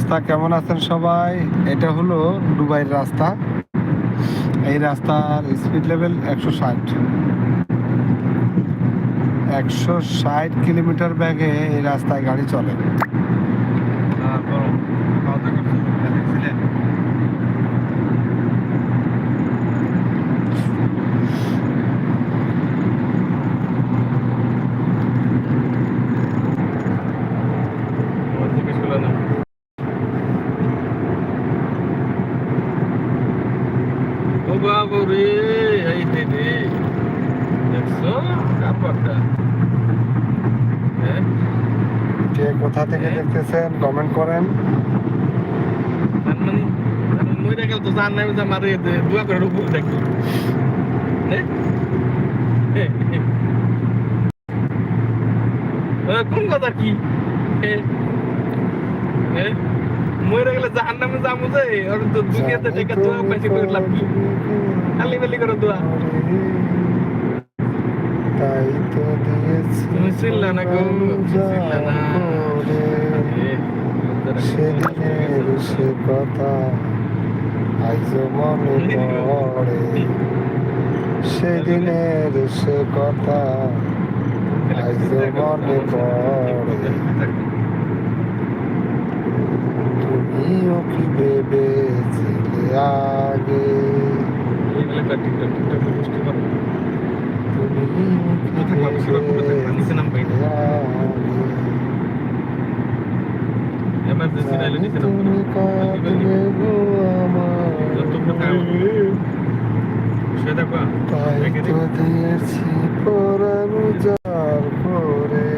অবস্থা কেমন আছেন সবাই? এটা হলো দুবাইয়ের রাস্তা। এই রাস্তার স্পিড লেভেল একশো ষাট। একশো ষাট কিলোমিটার ব্যাগে এই রাস্তায় গাড়ি চলে। ও বাবু রে এই রে রে দেখছ কাপড়টা হ্যাঁ কে কোথা থেকে দেখতেছেন কমেন্ট করেন তার মানে তার মানে মইরা গেল তো মারে দোয়া করে রূপ দেখি। কোন কথা কি? মইরা গেলে জাহান নামে যাব যে ওর তো দুনিয়াতে টেকা দোয়া পাইছি করে লাভ কি? খালি বেলি করে দোয়া। তাই তো দিয়েছি তুমি চিনলা না গো, চিনলা না। সেদিনের সে কথা আজ মনে পড়ে সেদিনের সে কথা। আজ মনে পড়ে। তুমিও কি ভেবেছিলে আগে? তুমি না। কাঁদলে গো আমার শুয়ে থাকবা তাই রেখে তো দিই। দিয়েছি পরানো যার করে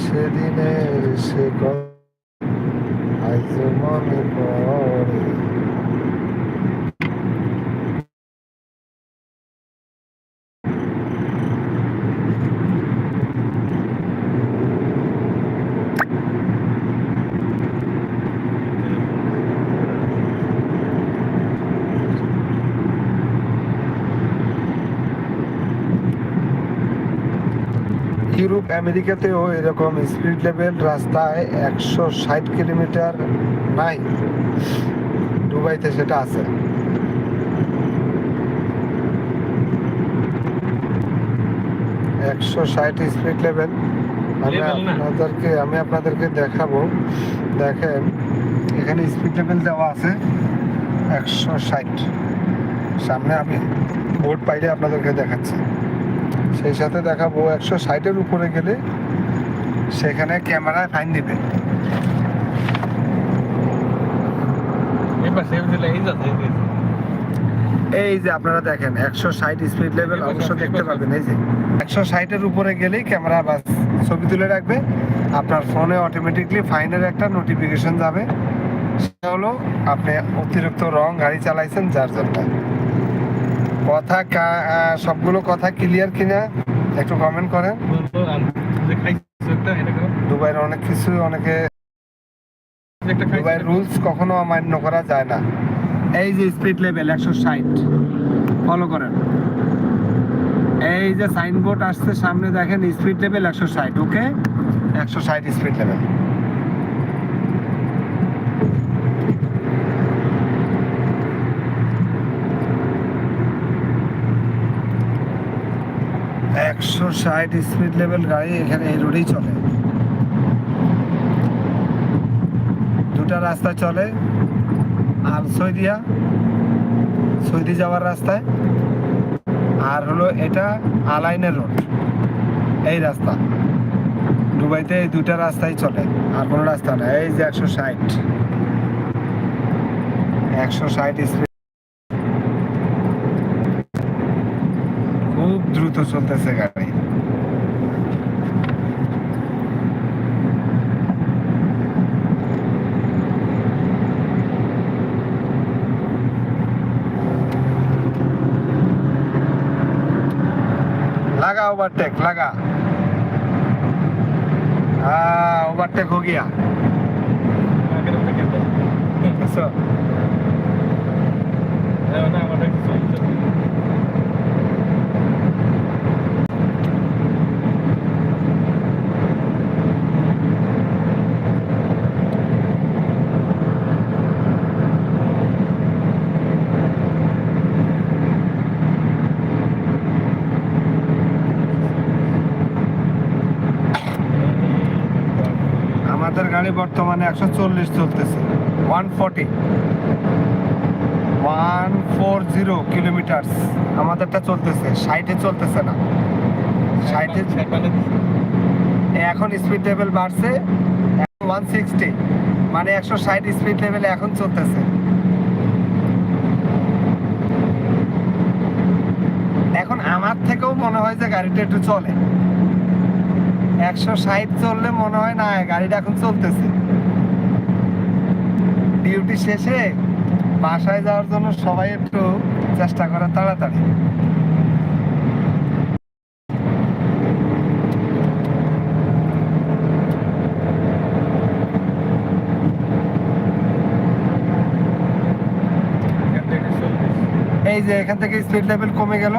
সেদিনের সে কথা আজ মনে পড়ে ইউরোপ আমেরিকাতেও এরকম স্পিড লেভেল রাস্তায় একশো ষাট কিলোমিটার নাই। দুবাইতে সেটা আছে। একশো ষাট স্পিড লেভেল আমি আপনাদেরকে আমি আপনাদেরকে দেখাবো। দেখেন এখানে স্পিড লেভেল দেওয়া আছে একশো ষাট। সামনে আমি বোর্ড পাইলে আপনাদেরকে দেখাচ্ছি। সেই সাথে দেখাবো একশো ষাটের উপরে গেলে সেখানে ক্যামেরায় ফাইন দিবে। এই যে। আপনারা দেখেন একশো ষাট স্পিড লেভেল অবশ্য দেখতে পাবেন এই যে। একশো ষাটের উপরে গেলেই ক্যামেরা বাস ছবি তুলে রাখবে। আপনার ফোনে অটোমেটিকলি ফাইনের একটা নোটিফিকেশন যাবে। সেটা হলো আপনি অতিরিক্ত রং গাড়ি চালাইছেন যার জন্য। কথা কা- সবগুলো কথা ক্লিয়ার কিনা একটু কমেন্ট করেন। দুবাইয়ের অনেক কিছু অনেকে দুবাইয়ের রুলস কখনো অমান্য করা যায় না। এই যে স্পিড লেভেল একশো ষাট ফলো করেন। এই যে সাইনবোর্ড আসছে সামনে দেখেন স্পিড লেভেল একশো ষাট ওকে একশো ষাট স্পিড লেভেল একশো ষাট স্পিড লেভেল গাড়ি এখানে এই রোডেই চলে। দুটা রাস্তা চলে আর সৈদিয়া সৈদি যাওয়ার রাস্তায়, আর হলো এটা আলাইনের রোড এই রাস্তা। দুবাইতে এই দুটা রাস্তাই চলে, আর কোনো রাস্তা না, এই যে একশো ষাট। একশো ষাট স্পিড খুব দ্রুত চলতেছে গাড়ি लगा ओवरटेक लगा हाँ ओवरटेक हो गया আগের চলে। গাড়ি বর্তমানে একশো চল্লিশ চলতেছে। One forty one four zero kilometre আমাদেরটা চলতেছে ষাটে চলতেছে না। ষাটে এখন স্পিড লেভেল বাড়ছে ওয়ান সিক্সটি মানে একশো ষাট স্পিড লেভেলে এখন চলতেছে। এখন আমার থেকেও মনে হয় যে গাড়িটা একটু চলে। একশো ষাট চললে মনে হয় না গাড়িটা এখন চলতেছে। ডিউটি শেষে বাসায় যাওয়ার জন্য সবাই একটু চেষ্টা করে তাড়াতাড়ি। এই যে এখান থেকে স্পিড লেভেল কমে গেল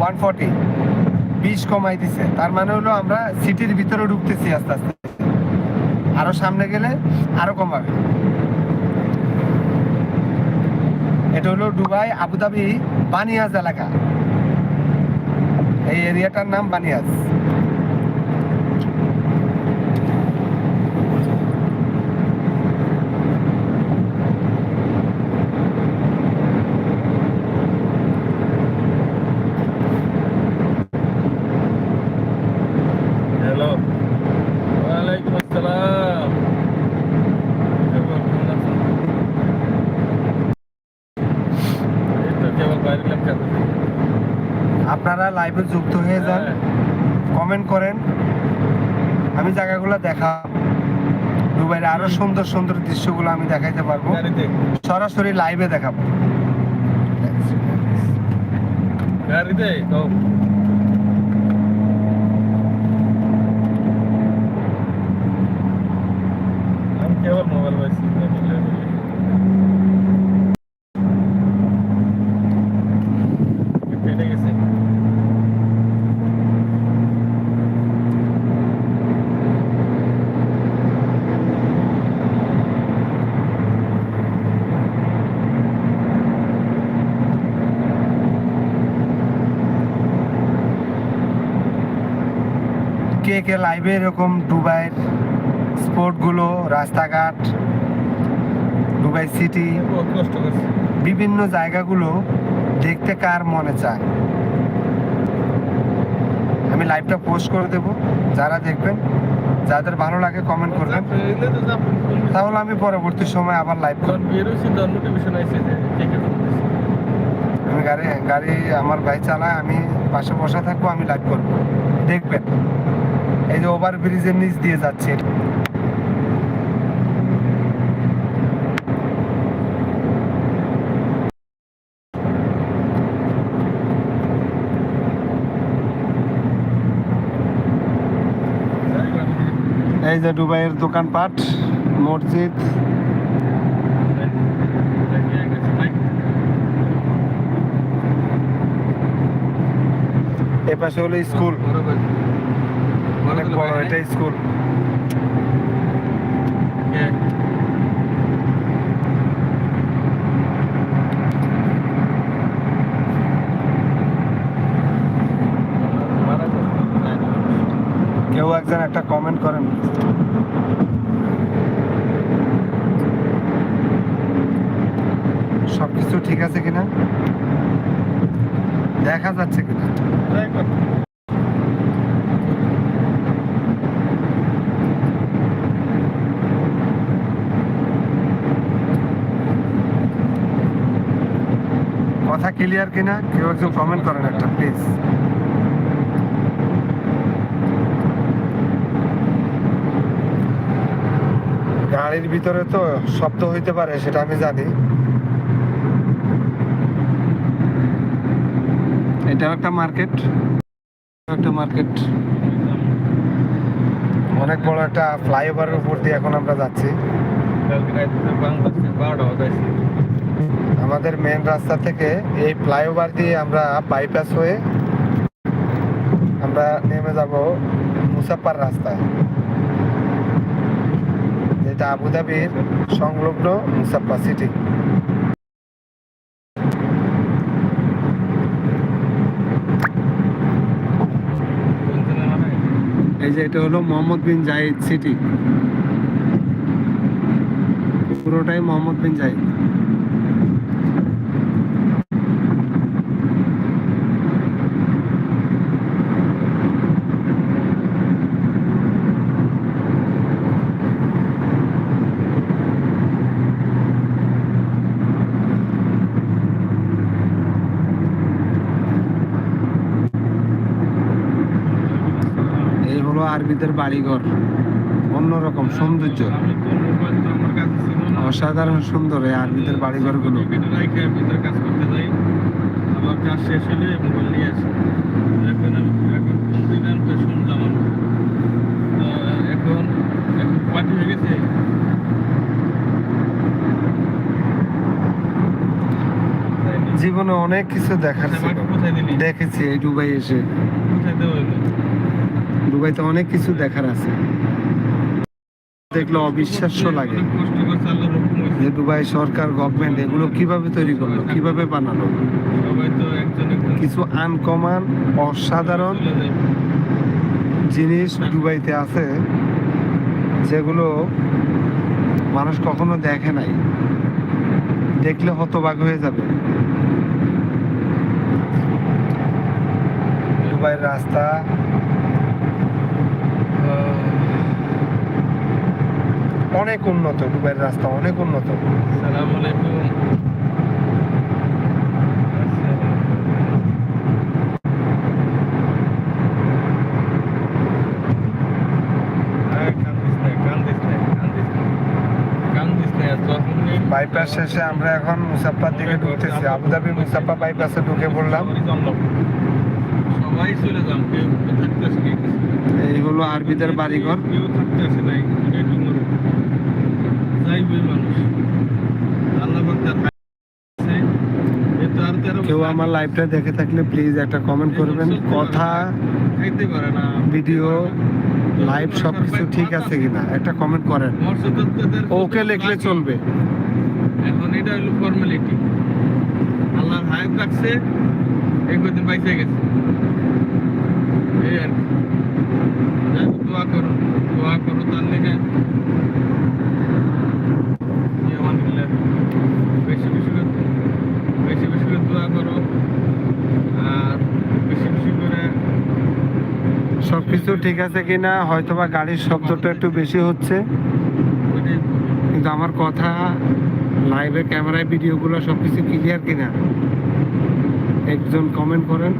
ওয়ান ফর্টি বিশ কমাই দিছে। তার মানে হলো আমরা সিটির ভিতরে ঢুকতেছি আস্তে আস্তে। আরও সামনে গেলে আরও কমাবে। এটা হলো ডুবাই আবুধাবি, বানিয়াজ এলাকা। এই এরিয়াটার নাম বানিয়াজ হ্যালো ওয়ালাইকুম আসসালাম এই তো কেবল বাইরে লেখা আপনারা লাইভে যুক্ত হয়ে যান। কমেন্ট করেন। আমি জায়গাগুলো দেখা দুবাইয়ের আরও সুন্দর সুন্দর দৃশ্যগুলো আমি দেখাইতে পারব। সরাসরি লাইভে দেখাবো। গাড়িতে তো কেবল মোবাইল পাইছি ফেটে গেছে কে কে লাইভে এরকম দুবাইয়ের স্পোর্টগুলো, রাস্তাঘাট, দুবাই সিটি বিভিন্ন জায়গাগুলো দেখতে কার মনে চায়? আমি লাইভটা পোস্ট করে দেব, যারা দেখবেন। যাদের ভালো লাগে কমেন্ট করবেন। তাহলে আমি পরবর্তী সময় আবার লাইভ আমি গাড়ি গাড়ি আমার ভাই চালায়, আমি পাশে বসা থাকব, আমি লাইভ করব। দেখবেন। এই যে ওভার ব্রিজের নিচ দিয়ে যাচ্ছে। এই যে দুবাইয়ের দোকানপাট, মসজিদ। এ পাশে হলো স্কুল। বড় এটা স্কুল কেউ একজন একটা কমেন্ট করেন। সবকিছু ঠিক আছে কিনা? দেখা যাচ্ছে কিনা কথা ক্লিয়ার কিনা, কেউ একজন কমেন্ট করেন একটা প্লিজ গাড়ির ভিতরে তো শব্দ হইতে পারে, সেটা আমি জানি। এটা একটা মার্কেট একটা মার্কেট অনেক বড় একটা ফ্লাইওভারের উপর দিয়ে এখন আমরা যাচ্ছি। আমাদের মেন রাস্তা থেকে এই ফ্লাইওভার দিয়ে আমরা বাইপাস হয়ে আমরা নেমে যাব মুসাফার রাস্তায়। যেটা আবুধাবির সংলগ্ন মুসাফা সিটি এই যে এটা হলো মোহাম্মদ বিন জাহিদ সিটি পুরোটাই মোহাম্মদ বিন জাহিদ এই হলো আরবিদের বাড়িঘর, অন্যরকম সৌন্দর্য। অসাধারণ সুন্দর এই আরবিদের বাড়িঘরগুলো। কাজ করতে কাজ শেষ হলে মোবাইল নিয়ে এখন এখন এখন হয়ে গেছে জীবনে অনেক কিছু দেখার দেখেছি এই দুবাই এসে। কোথায় দেওয়া দুবাইতে অনেক কিছু দেখার আছে। দেখলে অবিশ্বাস্য লাগে যে দুবাই সরকার গভর্নমেন্ট এগুলো কীভাবে তৈরি করল, কীভাবে বানালো। কিছু আনকমন অসাধারণ জিনিস দুবাইতে আছে, যেগুলো মানুষ কখনো দেখে নাই। দেখলে হতবাক হয়ে যাবে। দুবাইয়ের রাস্তা অনেক উন্নত দুবাইয়ের রাস্তা অনেক উন্নত। সালাম আলাইকুম। বাইপাস শেষে আমরা এখন মুসাফার দিকে ঢুকতেছি। আবুধাবি মুসাফা বাইপাসে ঢুকে পড়লাম। সবাই চলে যান কেউ থাকতেছে এই হলো আরবিদের বাড়িঘর। কেউ আল্লাহ আমার লাইভটা দেখে থাকলে প্লিজ একটা কমেন্ট করবেন। কথা ভিডিও লাইভ সবকিছু ঠিক আছে কিনা? একটা কমেন্ট করেন। ওকে লিখলে চলবে। এখন এটা হলো ফর্মালিটি আল্লাহর হায়াত রাখছে এই কদিন বাইসে গেছে। এই আর কি। দোয়া করো দোয়া করো তার লেগে। বেশি বেশি করে বেশি বেশি করে দোয়া করো। আর বেশি বেশি করে সবকিছু ঠিক আছে কিনা? হয়তোবা গাড়ির শব্দটা একটু বেশি হচ্ছে। কিন্তু আমার কথা লাইভে ক্যামেরায় ভিডিওগুলো সবকিছু ক্লিয়ার কিনা? একজন কমেন্ট করেন।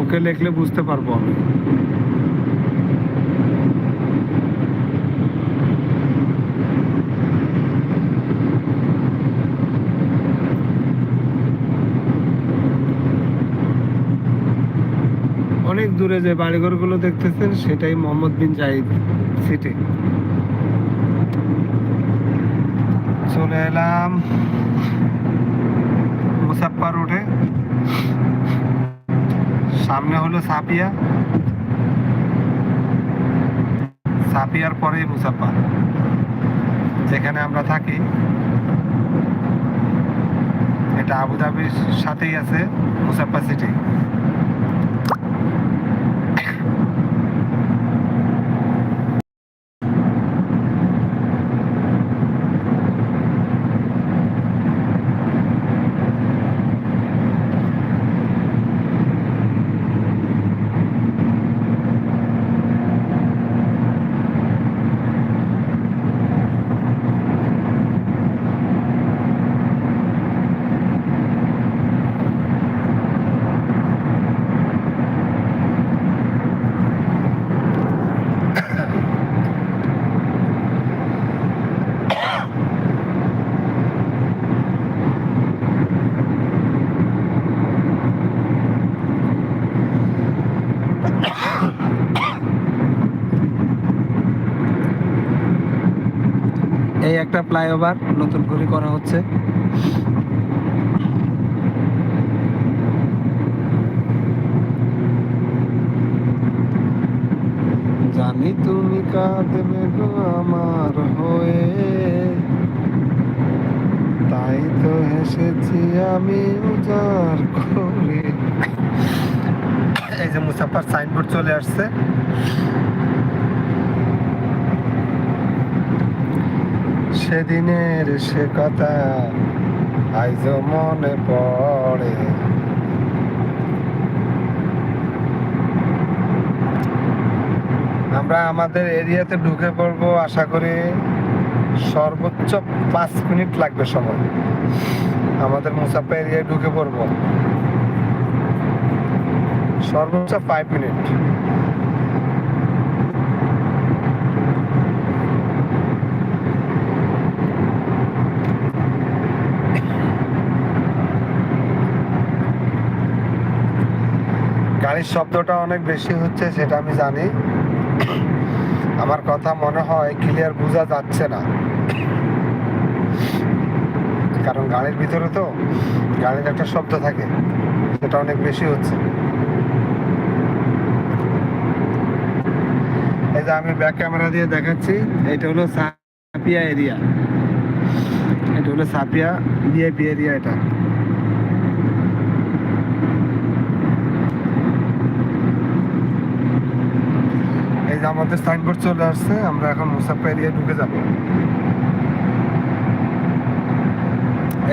ওকে লিখলে বুঝতে পারব আমি। অনেক দূরে যে বাড়িঘরগুলো দেখতেছেন, সেটাই মোহাম্মদ বিন জাহিদ সিটি চলে এলাম মুসাফা রোডে সামনে হলো সাপিয়া। সাপিয়ার পরে মুসাফা যেখানে আমরা থাকি। এটা আবুধাবির সাথেই আছে মুসাফা সিটি এই একটা ফ্লাইওভার নতুন করে করা হচ্ছে। জানি তুমি কাঁদবে গো আমার হয়ে। তাই তো হেসেছি আমি উজাড় করে। এই যে মুসাফার সাইনবোর্ড চলে আসছে। সেদিনের সে কথা আইজ মনে পড়ে। আমরা আমাদের এরিয়াতে ঢুকে পড়ব, আশা করি সর্বোচ্চ পাঁচ মিনিট লাগবে সময়। আমাদের মুসাফা এরিয়ায় ঢুকে পড়ব। সর্বোচ্চ ফাইভ মিনিট। গাড়ির শব্দটা অনেক বেশি হচ্ছে সেটা আমি জানি। আমার কথা মনে হয় ক্লিয়ার বোঝা যাচ্ছে না। কারণ গাড়ির ভিতরে তো গাড়ির একটা শব্দ থাকে, সেটা অনেক বেশি হচ্ছে। এই যে আমি ব্যাক ক্যামেরা দিয়ে দেখাচ্ছি, এটা হলো সাপিয়া এরিয়া এটা হলো সাপিয়া বিআইপি এরিয়া এটা। আমাদের সাইনবোর্ড চলে আসছে, আমরা এখন মুসাফা এরিয়া ঢুকে যাব।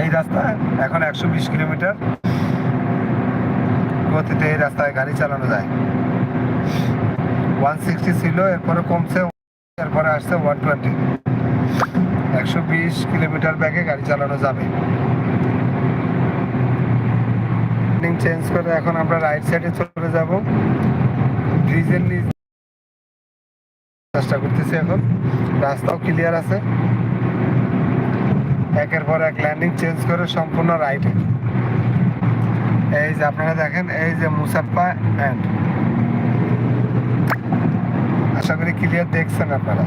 এই রাস্তা এখন একশো বিশ কিলোমিটার। গতিতে এই রাস্তায় গাড়ি চালানো যায়। ওয়ান সিক্সটি ছিল, এরপরে কমছে, এরপরে আসছে ওয়ান টোয়েন্টি একশো বিশ কিলোমিটার ব্যাগে গাড়ি চালানো যাবে। চেঞ্জ করে এখন আমরা রাইট সাইডে চলে যাব। ব্রিজের নিচ চেষ্টা করতেছি এখন। রাস্তাও ক্লিয়ার আছে। একের পর এক ল্যান্ডিং চেঞ্জ করে সম্পূর্ণ রাইটে এই যে আপনারা দেখেন, এই যে মুসাফা অ্যান্ড আশা করি ক্লিয়ার দেখছেন আপনারা।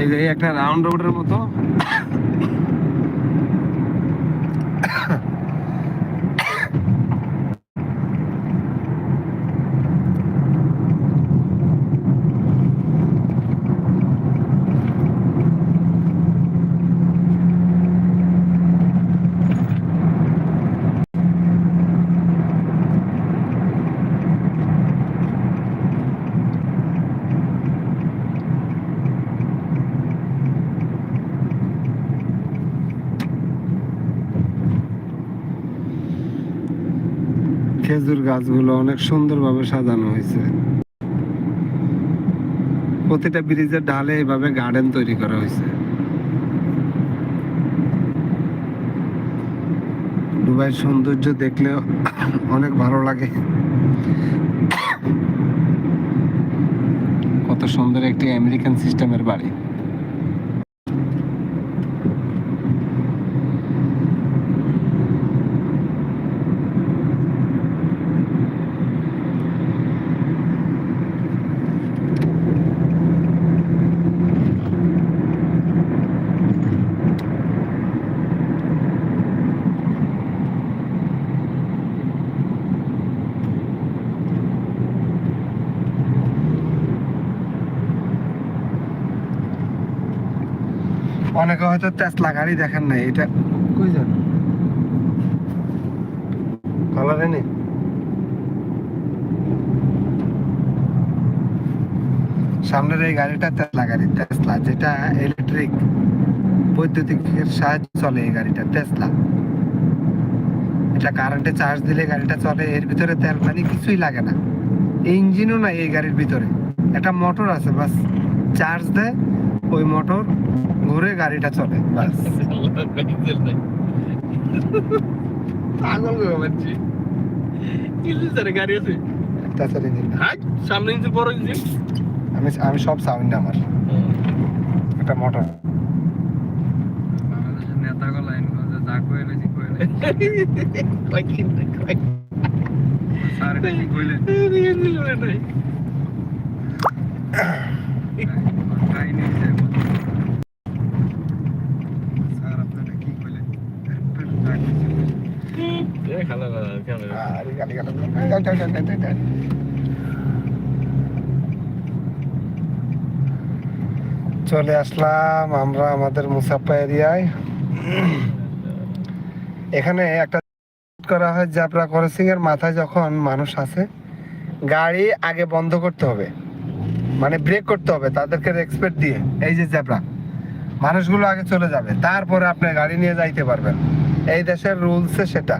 এই যে একটা রাউন্ড রোডের মতো। গাছগুলো অনেক সুন্দরভাবে সাজানো হয়েছে। প্রতিটা ব্রিজের ঢালে এভাবে গার্ডেন তৈরি করা হয়েছে। দুবাইয়ের সৌন্দর্য দেখলে অনেক ভালো লাগে। কত সুন্দর একটি আমেরিকান সিস্টেমের বাড়ি অনেকে হয়তো তেসলা গাড়ি দেখেন নাই, এটা কই যান? কালারে নেই? সামনের এই গাড়িটা তেসলা গাড়ি তেসলা যেটা ইলেকট্রিক বৈদ্যুতিকের সাহায্যে চলে এই গাড়িটা তেসলা এটা কারেন্টে চার্জ দিলে গাড়িটা চলে, এর ভিতরে তেল পানি কিছুই লাগে না। ইঞ্জিনও নাই এই গাড়ির ভিতরে। একটা মোটর আছে, বাস চার্জ দেয় ওই মোটর ঘুরে গাড়িটা চলে বাস পাগল স্যার গাড়ি আছে? তাছাড়া ইঞ্জিন না। সামনে ইঞ্জিন বড় ইঞ্জিন? আমি আমি সব সাউন্ড আমার। একটা মোটর। নেতাগুলো লাইন যা কইলে কইলে স্যার কি কইলে নাই কাই নেই। যে স্যার আপনারা কি কইলে যা কইছে এ খালা খালা আরে গাড়ি গাড়ি গাড়ি গাড়ি গাড়ি গাড়ি চলে আসলাম আমরা আমাদের মুসাফা এরিয়ায়। এখানে একটা করা হয় জ্যাবরা ক্রসিং এর মাথায় যখন মানুষ আছে গাড়ি আগে বন্ধ করতে হবে মানে ব্রেক করতে হবে তাদেরকে রেসপেক্ট দিয়ে, এই যে জ্যাবরা মানুষগুলো আগে চলে যাবে, তারপরে আপনি গাড়ি নিয়ে যাইতে পারবেন। এই দেশের রুলসে সেটা।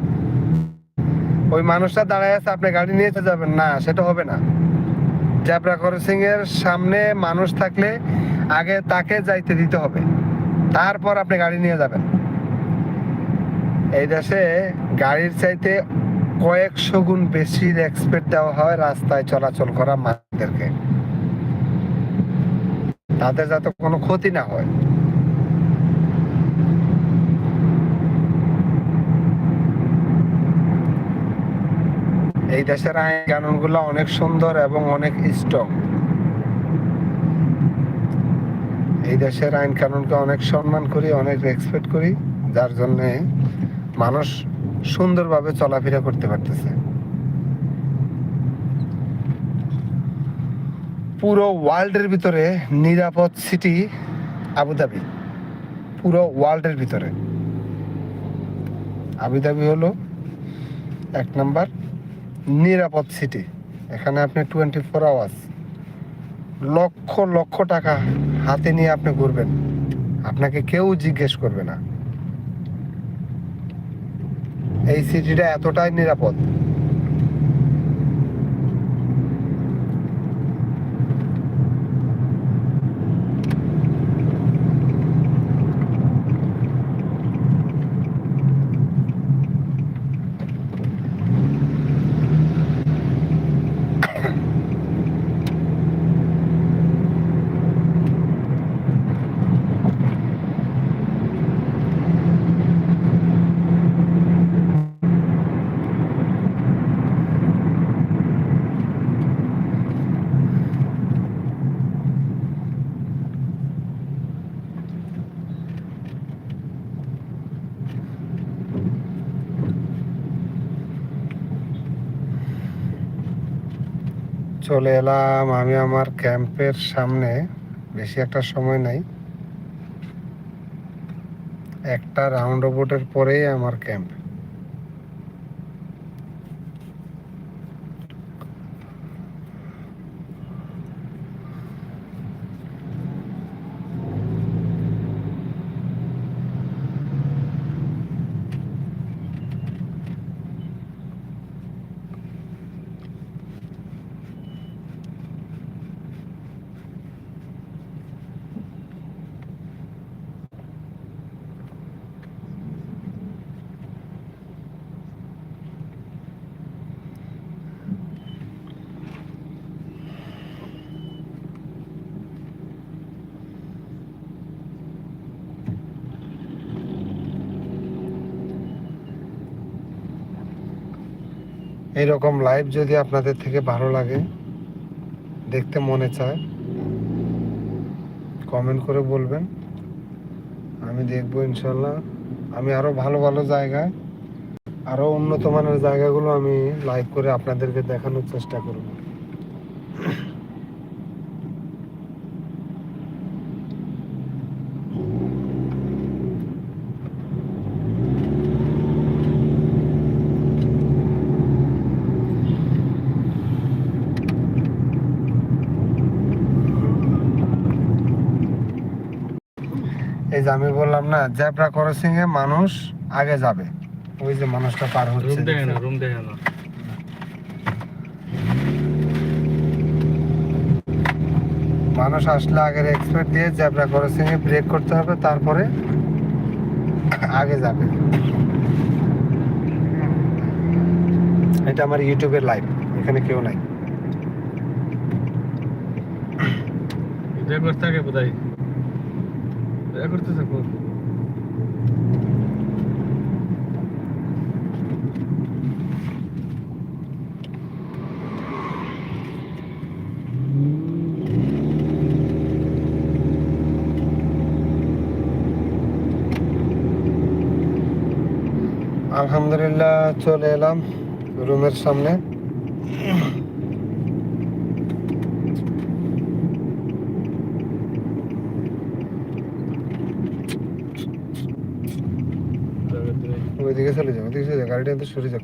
ওই মানুষটা দাঁড়ায় আছে, আপনি গাড়ি নিয়ে যাবেন। না, সেটা হবে না। জ্যাবরা ক্রসিং এর সামনে মানুষ থাকলে আগে তাকে যাইতে দিতে হবে। তারপর আপনি গাড়ি নিয়ে যাবেন। এই দেশে গাড়ির চাইতে কয়েকশো গুণ বেশি রেসপেক্ট দেওয়া হয় রাস্তায় চলাচল করা মানুষদেরকে। তাদের যাতে কোনো ক্ষতি না হয়। এই দেশের আইন কানুনগুলো অনেক সুন্দর এবং অনেক স্ট্রং এই দেশের আইন কানুনকে অনেক সম্মান করি, অনেক রেসপেক্ট করি, যার জন্য মানুষ সুন্দরভাবে চলাফেরা করতে পারতেছে। পুরো ওয়ার্ল্ডের ভিতরে নিরাপদ সিটি আবুধাবি। পুরো ওয়ার্ল্ডের ভিতরে। আবুধাবি হলো এক নাম্বার নিরাপদ সিটি এখানে আপনি twenty four hours lakh lakh টাকা হাতে নিয়ে আপনি ঘুরবেন। আপনাকে কেউ জিজ্ঞেস করবে না। এই সিটিটা এতটাই নিরাপদ। চলে এলাম। আমি আমার ক্যাম্পের সামনে। বেশি একটা সময় নাই। একটা রাউন্ড বোটের পরেই আমার ক্যাম্প। এইরকম লাইভ যদি আপনাদের থেকে ভালো লাগে, দেখতে মনে চায় কমেন্ট করে বলবেন। আমি দেখব ইনশাল্লাহ। আমি আরও ভালো ভালো জায়গায় আরও উন্নত মানের জায়গাগুলো আমি লাইভ করে আপনাদেরকে দেখানোর চেষ্টা করব এই যে আমি বললাম না জ্যাবরা ক্রসিং এ মানুষ আগে যাবে। ওই যে মানুষটা পার হচ্ছে। রুম দেখে না রুম দেখে না মানুষ আসলে আগের এক্সপেক্ট দিয়ে জ্যাবরা ক্রসিং এ ব্রেক করতে হবে তারপরে আগে যাবে। এটা আমার ইউটিউবের লাইভ এখানে কেউ নাই। করতে থাকে বোধহয়। এটা করতে থাকো। আলহামদুলিল্লাহ চলে এলাম রুমের সামনে। ওইদিকে চলে যাও ওদিকে চলে যাও, গাড়িটা কিন্তু সরে যাও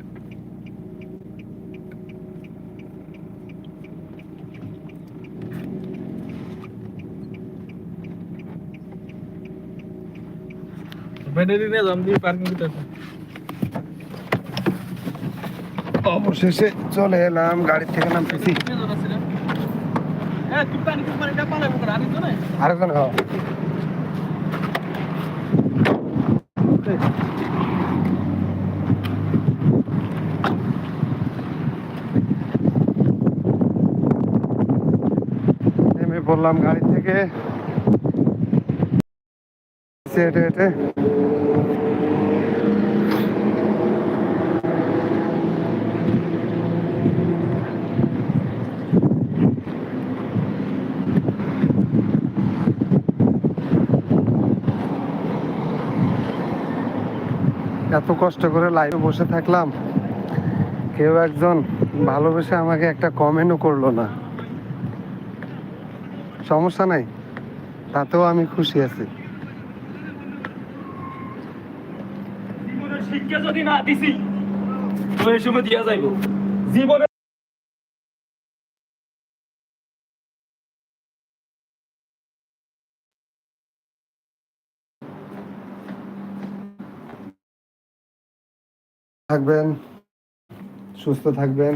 ব্যাটারি যাম দিয়ে পার্কিং করতে অবশেষে চলে এলাম গাড়ি থেকে নামতেছি। আরেকজন আরেকজন নেমে পড়লাম গাড়ি থেকে। হেঁটে হেঁটে। এত কষ্ট করে লাইভে বসে থাকলাম, কেউ একজন ভালোবেসে আমাকে একটা কমেন্টও করল না। সমস্যা নাই, তাতেও আমি খুশি আছি। শিক্ষা যদি না দিছি এই সময় দিয়া যাইব। জীবনে থাকবেন সুস্থ থাকবেন।